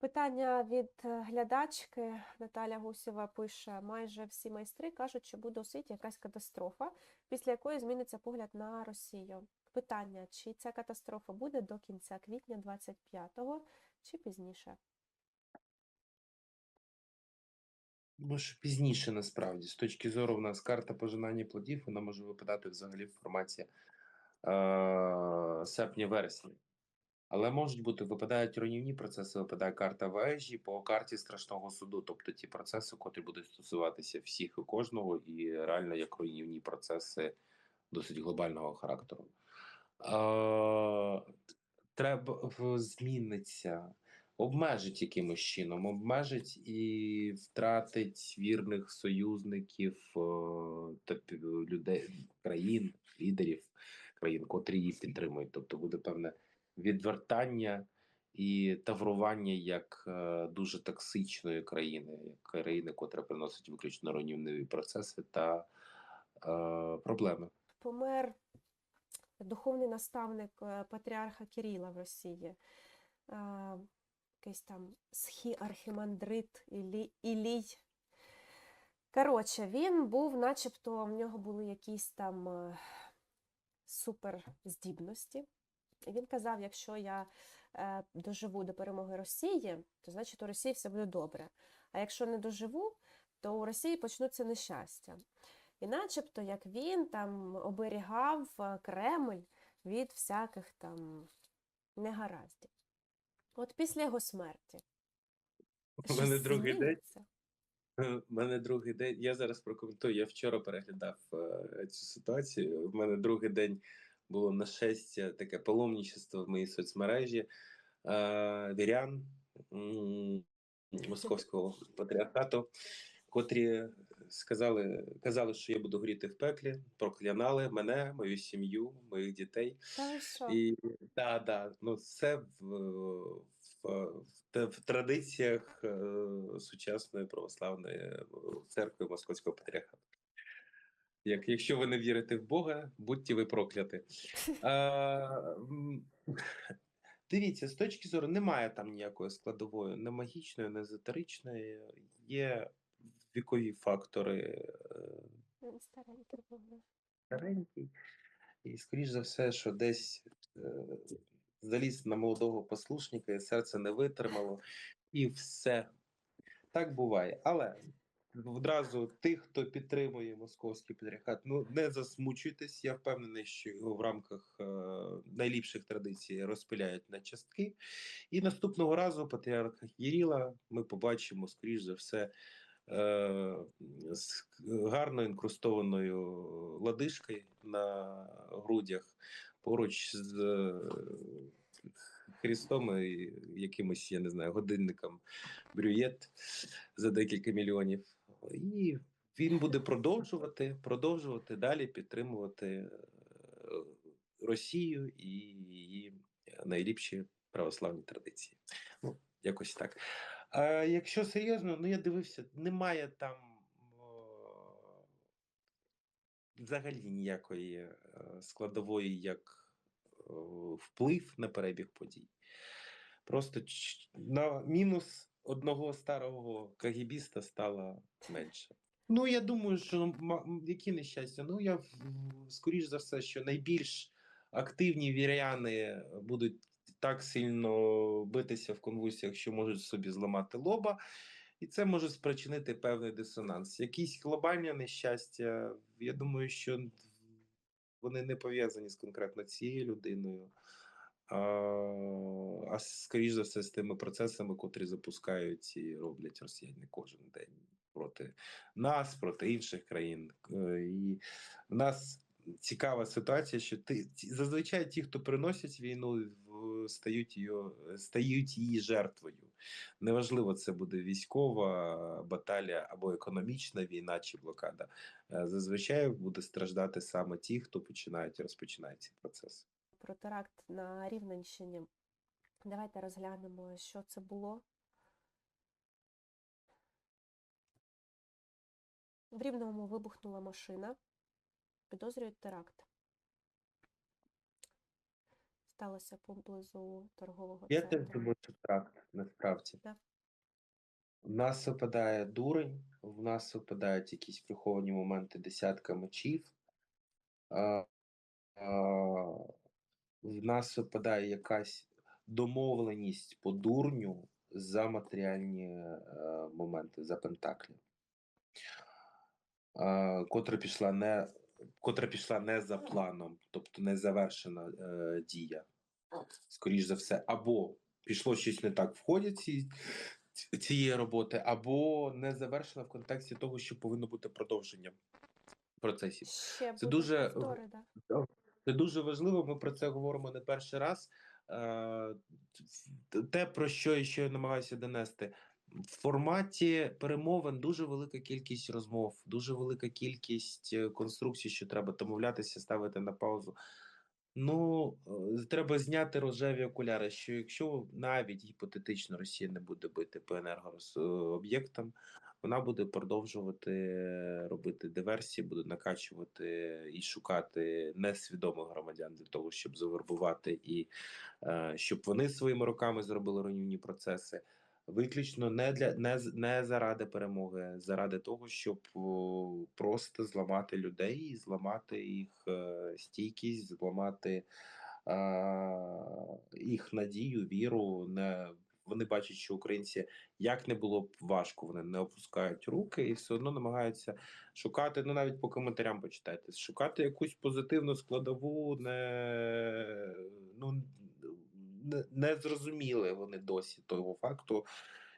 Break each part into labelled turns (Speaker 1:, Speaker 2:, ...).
Speaker 1: Питання від е, глядачки Наталя Гусєва пише: майже всі майстри кажуть, що буде у світі якась катастрофа, після якої зміниться погляд на Росію. Питання: чи ця катастрофа буде до кінця квітня 25-го чи пізніше?
Speaker 2: Може, пізніше насправді. З точки зору, в нас карта пожинання плодів, вона може випадати взагалі в форматі е- серпня-вересня. Але можуть бути, випадають руйнівні процеси, випадає карта вежі по карті страшного суду, тобто ті процеси, котрі будуть стосуватися всіх і кожного, і реально як руйнівні процеси досить глобального характеру. Е- треба зміниться, обмежить якимось чином, обмежить і втратить вірних союзників е, та людей, країн, лідерів країн, котрі її підтримують. Тобто буде певне відвертання і таврування як е, дуже токсичної країни, як країни, котра приносить виключно руйнівні процеси та е, проблеми.
Speaker 1: Помер духовний наставник е, патріарха Кирила в Росії. Е, Якийсь там схі архімандрит Ілі, Ілій. Коротше, він був, начебто, в нього були якісь там е, суперздібності. Він казав, якщо я е, доживу до перемоги Росії, то значить у Росії все буде добре. А якщо не доживу, то у Росії почнуться нещастя. І начебто, як він там оберігав е, Кремль від всяких там негараздів. От після його смерті.
Speaker 2: У мене другий день. У мене другий день. Я зараз прокоментую. Я вчора переглядав е, цю ситуацію. У мене другий день було нашестя, таке паломничество в моїй соцмережі е, вірян московського патріархату, котрі сказали, казали, що я буду горіти в пеклі, проклянали мене, мою сім'ю, моїх дітей.
Speaker 1: Та?
Speaker 2: І да, да, ну це в, в, в, в традиціях е, сучасної православної е, церкви Московського патріархату. Як якщо ви не вірите в Бога, будьте ви прокляті. А, дивіться, з точки зору немає там ніякої складової, не магічної, не езотеричної. Є вікові фактори. е,
Speaker 1: старенький
Speaker 2: старенький, і скоріш за все, що десь е, заліз на молодого послушника, і серце не витримало, і все. Так буває. Але одразу тих, хто підтримує московський патріархат, ну не засмучуйтесь. Я впевнений, що його в рамках е, найліпших традицій розпиляють на частки. І наступного разу патріарха Єріла ми побачимо, скоріш за все, е, з гарно інкрустованою ладишкою на грудях поруч з е, Христом і якимось, я не знаю, годинником брюєт за декілька мільйонів. І він буде продовжувати, продовжувати далі підтримувати е, Росію і її найліпші православні традиції. Ну, якось так. А якщо серйозно, ну я дивився, немає там о, взагалі ніякої е, складової як вплив на перебіг подій. Просто на мінус одного старого кагібіста стало менше. Ну, я думаю, що які нещастя. Ну, я скоріш за все, що найбільш активні віряни будуть так сильно битися в конвульсіях, що можуть собі зламати лоба, і це може спричинити певний дисонанс. Якісь глобальні нещастя, я думаю, що вони не пов'язані з конкретно цією людиною, а, скоріш за все з тими процесами, котрі запускають і роблять росіяни кожен день проти нас, проти інших країн. Е, І в нас цікава ситуація, що ти зазвичай ті, хто приносять війну, стають її, стають її жертвою. Неважливо, це буде військова баталія або економічна війна чи блокада. Е, Зазвичай буде страждати саме ті, хто починають розпочинають ці процеси.
Speaker 1: Про теракт на Рівненщині. Давайте розглянемо, що це було. В Рівному вибухнула машина. Підозрюють теракт. сталося поблизу торгового
Speaker 2: Я теж
Speaker 1: центру?
Speaker 2: думаю, що так, насправді.
Speaker 1: Да.
Speaker 2: В нас випадає дурень, в нас випадають якісь приховані моменти десятка мечів. А, а, в нас випадає якась домовленість по дурню за матеріальні е, моменти, за пентаклі. А, котра пішла не котра пішла не за планом, тобто не завершена е, дія. Скоріш за все, або пішло щось не так в ході ці, ці- цієї роботи, або не завершена в контексті того, що повинно бути продовження процесів.
Speaker 1: Ще
Speaker 2: Це дуже
Speaker 1: повтори, да.
Speaker 2: Це дуже важливо. Ми про це говоримо не перший раз. Е, Те, про що я ще намагаюся донести, в форматі перемовин дуже велика кількість розмов, дуже велика кількість е, конструкцій, що треба домовлятися, ставити на паузу. Ну, е, треба зняти рожеві окуляри, що якщо навіть гіпотетично Росія не буде бити по енергооб'єктам, вона буде продовжувати е, робити диверсії, буде накачувати і шукати несвідомих громадян для того, щоб завербувати і е, щоб вони своїми руками зробили руйнівні процеси. Виключно не для не, не заради перемоги, заради того, щоб о, просто зламати людей, зламати їх е, стійкість, зламати е, їх надію, віру. Не вони бачать, що українці як не було б важко, вони не опускають руки і все одно намагаються шукати. Ну навіть по коментарям почитайте, шукати якусь позитивну складову, не ну не, не зрозуміли вони досі того факту,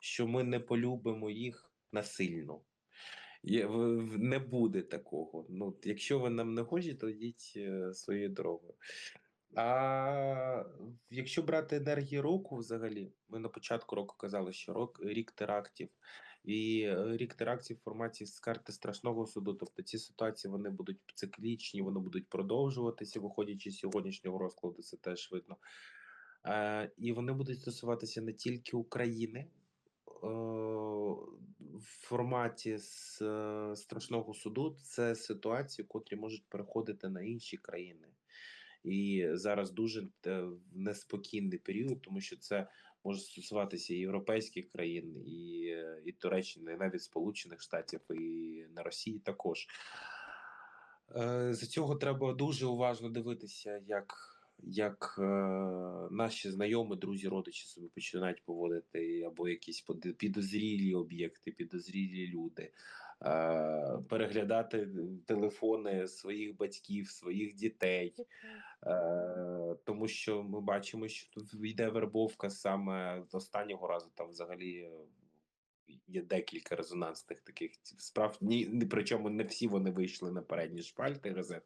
Speaker 2: що ми не полюбимо їх насильно. Є, не буде такого. Ну, якщо ви нам не хочете, то йдіть е, своєю дорогою. А якщо брати енергії року, взагалі, ми на початку року казали, що рок рік терактів, і е, рік терактів в форматі з карти страшного суду. Тобто ці ситуації вони будуть циклічні, вони будуть продовжуватися, виходячи з сьогоднішнього розкладу, це теж видно. Е, і вони будуть стосуватися не тільки України. е, В форматі з страшного суду це ситуації, котрі можуть переходити на інші країни. І зараз дуже е, неспокійний період, тому що це може стосуватися і європейських країн, і, е, і Туреччини, і навіть Сполучених Штатів, і на Росії також. Е, З цього треба дуже уважно дивитися, як, як е, наші знайомі, друзі, родичі себе починають поводити, або якісь підозрілі об'єкти, підозрілі люди. Е, Переглядати телефони своїх батьків, своїх дітей. Е, тому що ми бачимо, що тут йде вербовка саме з останнього разу. Там взагалі е, є декілька резонансних таких справ. Ні- причому не всі вони вийшли на передні шпальти газет,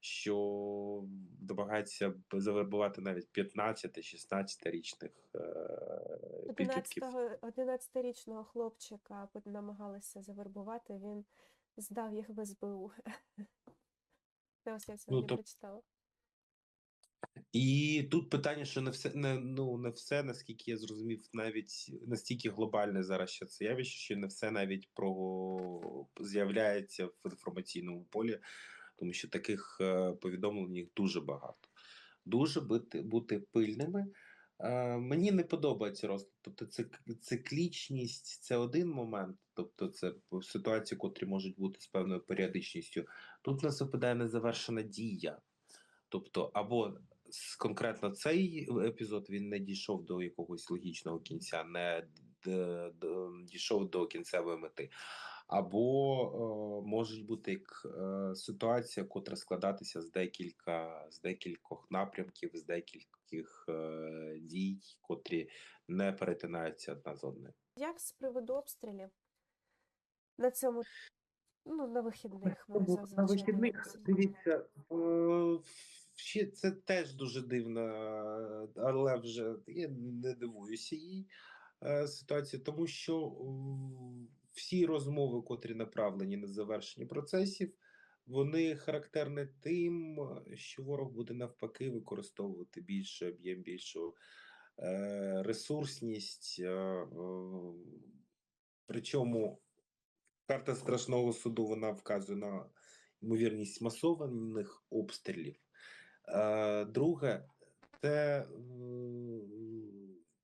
Speaker 2: що намагаються б- завербувати навіть 15-16 річних е, підлітків.
Speaker 1: 11 11-річного хлопчика намагалися завербувати, він здав їх в СБУ. Це ось я сьогодні
Speaker 2: то-
Speaker 1: прочитала.
Speaker 2: І тут питання, що не все не ну не все, наскільки я зрозумів, навіть настільки глобальне зараз ще це явище, що не все навіть про з'являється в інформаційному полі, тому що таких е, повідомлень дуже багато. Дуже бути, бути пильними. Е, мені не подобається розклад. Тобто, цик- циклічність це один момент, тобто це ситуації, котрі можуть бути з певною періодичністю. Тут нас випадає незавершена дія. Тобто, або конкретно цей епізод він не дійшов до якогось логічного кінця, не дійшов до кінцевої мети, або е, може бути як е, ситуація, котра складатися з декілька з декількох напрямків, з декількох е, дій, котрі не перетинаються одна з одною.
Speaker 1: Як з приводу обстрілів? На цьому, ну, на вихідних ми
Speaker 2: На вихідних, дивіться, е, ще це теж дуже дивно, е, але вже я не дивуюся їй е, ситуації, тому що всі розмови, котрі направлені на завершення процесів, вони характерні тим, що ворог буде навпаки використовувати більше об'єм, більшу е, ресурсність. е, е, Причому карта страшного суду вона вказує на ймовірність масованих обстрілів. Е, друге, Це е,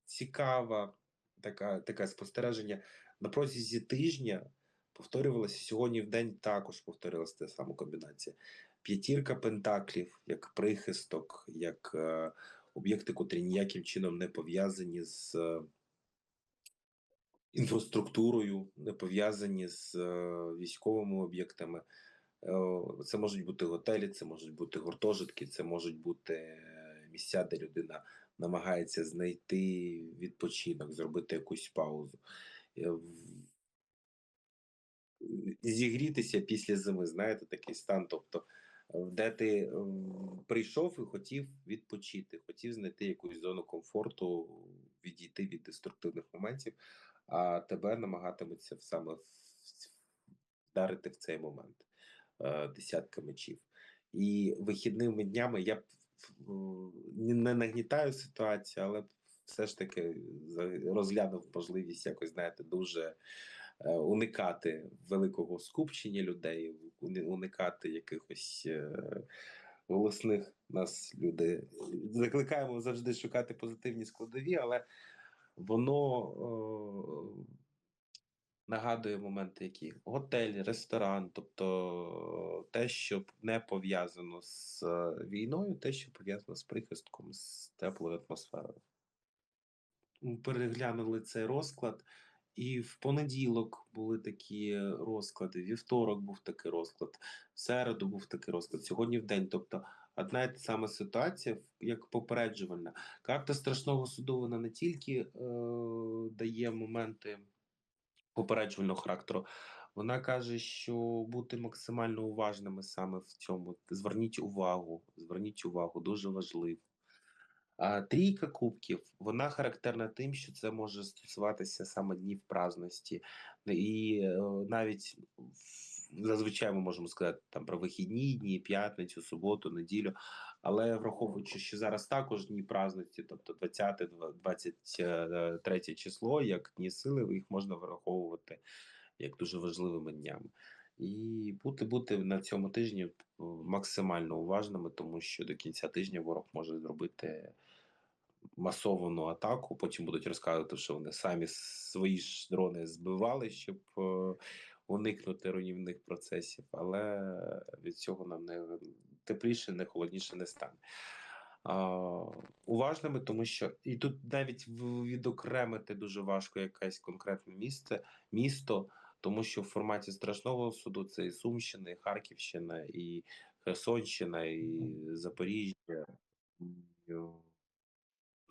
Speaker 2: цікава така, таке спостереження. На протязі тижня повторювалося сьогодні в день також повторилася та сама комбінація. П'ятірка пентаклів, як прихисток, як е, об'єкти, котрі ніяким чином не пов'язані з е, інфраструктурою, не пов'язані з е, військовими об'єктами. Е, Це можуть бути готелі, це можуть бути гуртожитки, це можуть бути е, місця, де людина намагається знайти відпочинок, зробити якусь паузу. Е, в- Зігрітися після зими, знаєте, такий стан. Тобто, е, де ти прийшов і хотів відпочити, хотів знайти якусь зону комфорту, відійти від деструктивних моментів, а тебе намагатиметься в- саме вдарити в цей момент е, десятка мечів. І вихідними днями я не нагнітаю ситуацію, але все ж таки розглянув можливість якось, знаєте, дуже е, уникати великого скупчення людей, уникати якихось е, голосних нас люди. Закликаємо завжди шукати позитивні складові, але воно е, нагадує моменти, які готель, ресторан, тобто те, що не пов'язано з е, війною, те, що пов'язано з прихистком, з теплою атмосферою. Переглянули цей розклад, і в понеділок були такі розклади, вівторок був такий розклад, в середу був такий розклад, сьогодні в день. Тобто одна і та сама ситуація, як попереджувальна. Карта страшного суду вона не тільки е, дає моменти попереджувального характеру. Вона каже, що бути максимально уважними саме в цьому. Зверніть увагу, зверніть увагу, дуже важливо. Трійка кубків вона характерна тим, що це може стосуватися саме днів праздності, і е, навіть зазвичай ми можемо сказати там про вихідні дні, п'ятницю, суботу, неділю. Але враховуючи, що зараз також дні праздності, тобто 20, 23 число, як дні сили, їх можна враховувати як дуже важливими днями. І бути бути на цьому тижні е, максимально уважними, тому що до кінця тижня ворог може зробити масовану атаку. Потім будуть розказувати, що вони самі свої ж дрони збивали, щоб е, уникнути руйнівних процесів. Але від цього нам не тепліше, не холодніше не стане. Уважними, тому що і тут навіть відокремити дуже важко якесь конкретне місце, місто, тому що в форматі страшного суду це і Сумщина, і Харківщина, і Херсонщина, і Запоріжжя. і,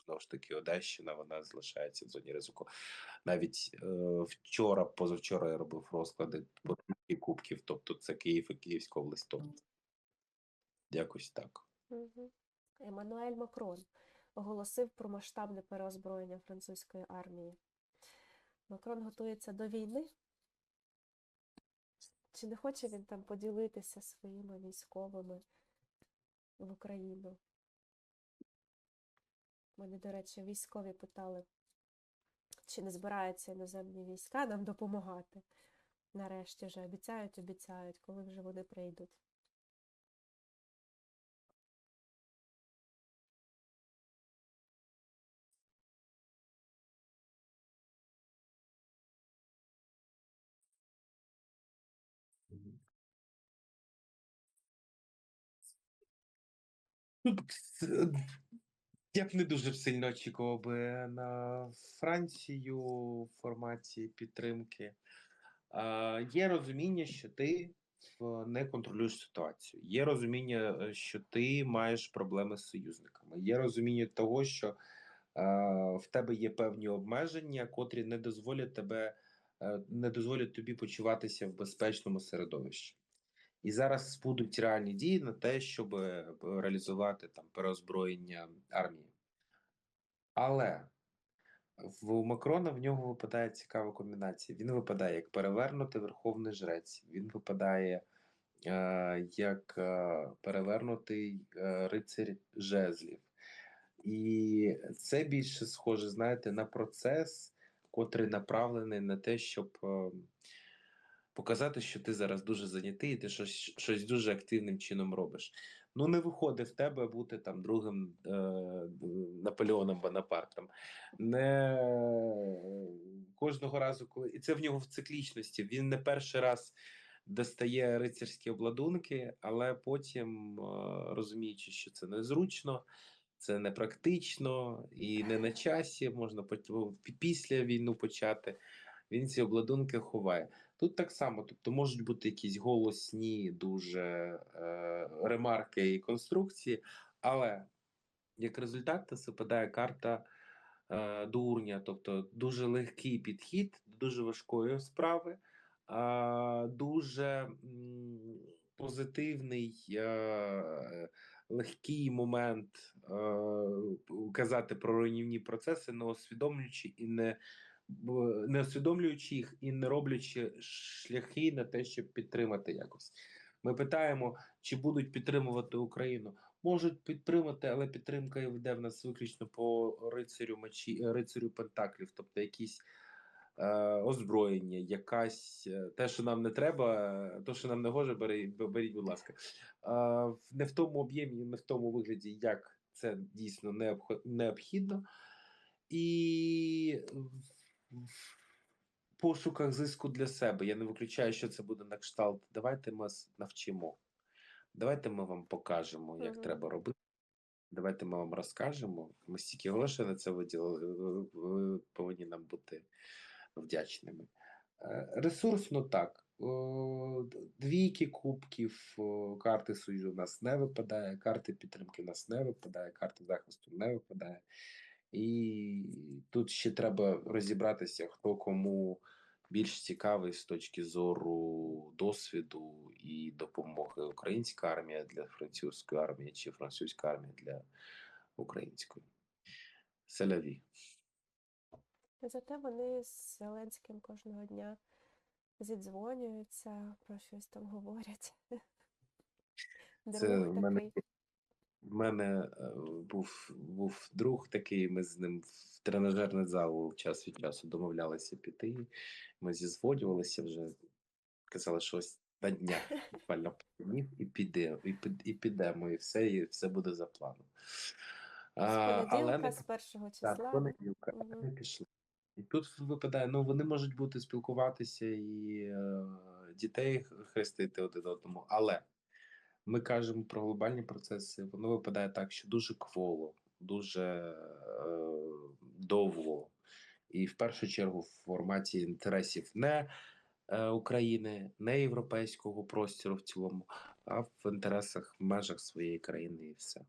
Speaker 2: Знову ж таки, Одещина, вона залишається в зоні ризику. Навіть е, вчора, позавчора я робив розклади по кубків, тобто це Київ і Київська область. Тобто якось так.
Speaker 1: Мгм. Еммануель Макрон оголосив про масштабне переозброєння французької армії. Макрон готується до війни. Чи не хоче він там поділитися своїми військовими в Україну? Мене, до речі, військові питали, чи не збираються іноземні війська нам допомагати. Нарешті вже обіцяють, обіцяють, коли вже вони прийдуть.
Speaker 2: Ну, Я б не дуже сильно очікував би на Францію в форматі підтримки. А, Є розуміння, що ти не контролюєш ситуацію. Є розуміння, е, що ти маєш проблеми з союзниками. Є розуміння того, що е, в тебе є певні обмеження, котрі не дозволять тебе, е, не дозволять тобі почуватися в безпечному середовищі. І зараз будуть реальні дії на те, щоб е, реалізувати там переозброєння армії. Але в Макрона в нього випадає цікава комбінація. Він випадає як перевернутий верховний жрець, він випадає е, як е, перевернутий е, рицарь жезлів. І це більше схоже, знаєте, на процес, котрий направлений на те, щоб е, показати, що ти зараз дуже зайнятий, і ти щось, щось дуже активним чином робиш. Ну, не виходить в тебе бути там другим е, Наполеоном Бонапартом. Не кожного разу, коли і це в нього в циклічності. Він не перший раз достає рицарські обладунки, але потім, е, розуміючи, що це незручно, це непрактично і не на часі, можна після війну почати. Він ці обладунки ховає. Тут так само, тобто можуть бути якісь голосні, дуже е, ремарки і конструкції, але як результат це випадає карта е, дурня, тобто дуже легкий підхід до дуже важкої справи, а, дуже м, позитивний, е, легкий момент е, казати про руйнівні процеси, не усвідомлюючи і не не усвідомлюючи їх і не роблячи шляхи на те, щоб підтримати якось. Ми питаємо, чи будуть підтримувати Україну. Можуть підтримати, але підтримка йде в нас виключно по рицарю мечі, рицарю Пентаклів, тобто якісь е, озброєння, якась е, те, що нам не треба, е, то, що нам не гоже, беріть, беріть, будь ласка. Е, не в тому об'ємі, не в тому вигляді, як це дійсно необхідно. І в- пошуках зиску для себе. Я не виключаю, що це буде на кшталт. Давайте ми навчимо. Давайте ми вам покажемо, як
Speaker 1: Мгм.
Speaker 2: треба робити. Давайте ми вам розкажемо. Ми стільки грошей на це виділили. ви- Ви повинні нам бути вдячними. Е, Ресурсно так. Двійки кубків, карти союзу у нас не випадає, карти підтримки у нас не випадає, карти захисту не випадає. І тут ще треба розібратися, хто кому більш цікавий з точки зору досвіду і допомоги українська армія для французької армії чи французька армія для української. Селяві.
Speaker 1: Зате вони з Зеленським кожного дня зідзвонюються, про щось там говорять.
Speaker 2: Це в мене
Speaker 1: такий.
Speaker 2: В мене е, був, був друг такий, ми з ним в тренажерний зал час від часу домовлялися піти. Ми зізвонювалися вже, казали, що ось на днях буквально і піде, і, і підемо, і все, і все буде за планом.
Speaker 1: З
Speaker 2: А, але
Speaker 1: понеділка,
Speaker 2: не
Speaker 1: з першого
Speaker 2: так,
Speaker 1: числа.
Speaker 2: понеділка,
Speaker 1: Мгм.
Speaker 2: не пішли. І тут випадає, ну вони можуть бути спілкуватися і е, дітей хрестити один одному, але ми кажемо про глобальні процеси, воно випадає так, що дуже кволо, дуже е, довго, і в першу чергу в форматі інтересів не е, України, не європейського простору в цілому, а в інтересах в межах своєї країни і все.